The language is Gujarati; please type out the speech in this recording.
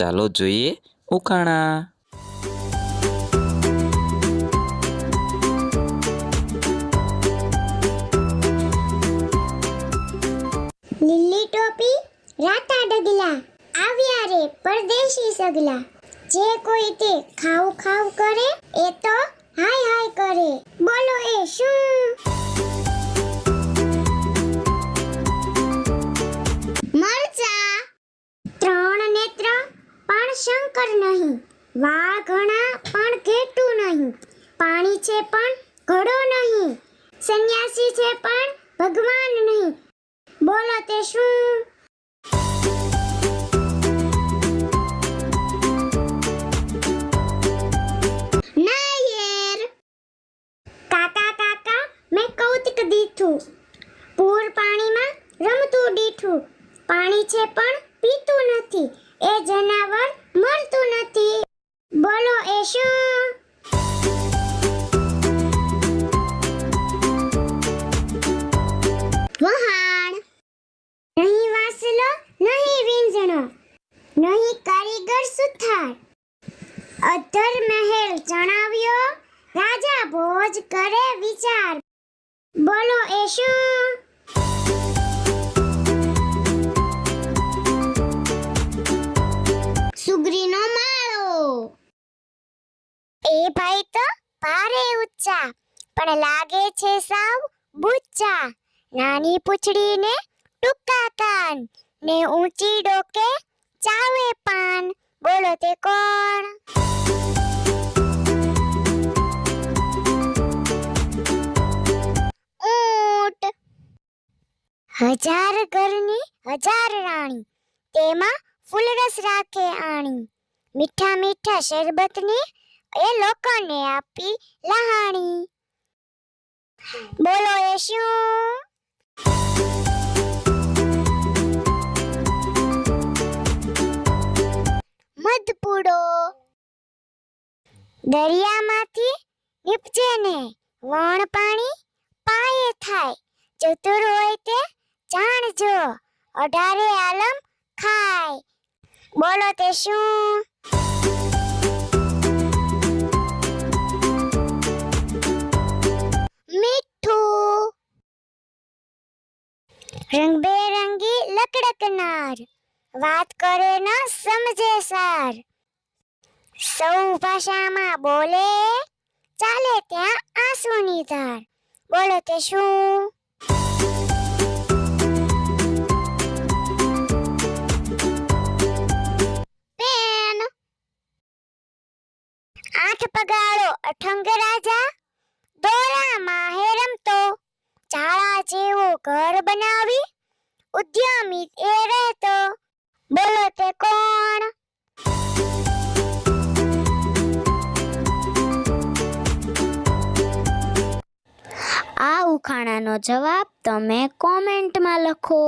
ચાલો જોઈએ ઉખાણા લીલી ટોપી રાતા ડગલા, આવ્યા રે પરદેશી સગલા. જે કોઈ તે ખાવ ખાવ કરે, એ તો શંકર નહીં. વાળ ઘણા પણ ઘેટું નહીં. પાણી છે પણ ઘડો નહીં. સંન્યાસી છે પણ ભગવાન નહીં. બોલો તે શું? કાકા કાકા, મેં કૌતિક દીઠું પૂર પાણીમાં રમતું દીઠું પાણી છે પણ પીતું નથી. એ જનાવર એ વહાણ. નહીં વાસલો, નહીં વિંજણો. નહીં કારીગર સુથાર. અધર મહેલ જણાવ્યો, રાજા ભોજ કરે વિચાર. બોલો એ શું એ ભાઈ તો ભારે ઊંચા, પણ લાગે છે સાવ બુચ્ચા. નાની પૂંછડી ને ટૂંકા કાન, ને ઊંચી ડોકે ચાવે પાન. બોલો તે કોણ? ઊંટ. હજાર ઘરની હજાર રાણી, તેમાં ફૂલરસ રાખે આણી. મીઠા મીઠા શરબતની એ લોકોને આપી લહાણી. બોલો એ શું? મધપુડો દરિયામાંથી નીપજે ને વણ પાણી પાયે થાય. ચતુર હોય તે જાણજો અઢારે આલમ ખાય. બોલો તે શું? રંગબેરંગી લકડકનાર. વાત કરે ન સમજે સાર. સૌ ભાષામાં બોલે, ચાલે ત્યાં આંસુની ધાર. બોલો તે શું? આઠ પગાળો અઠંગ રાજા, દોરામાં હે રમતો. ચાળા જેવું ઘર બનાવી? ઉદ્યમી એ રહેતો. બોલો તે કોણ? આ ઉખાણાનો જવાબ તમે કોમેન્ટમાં લખો.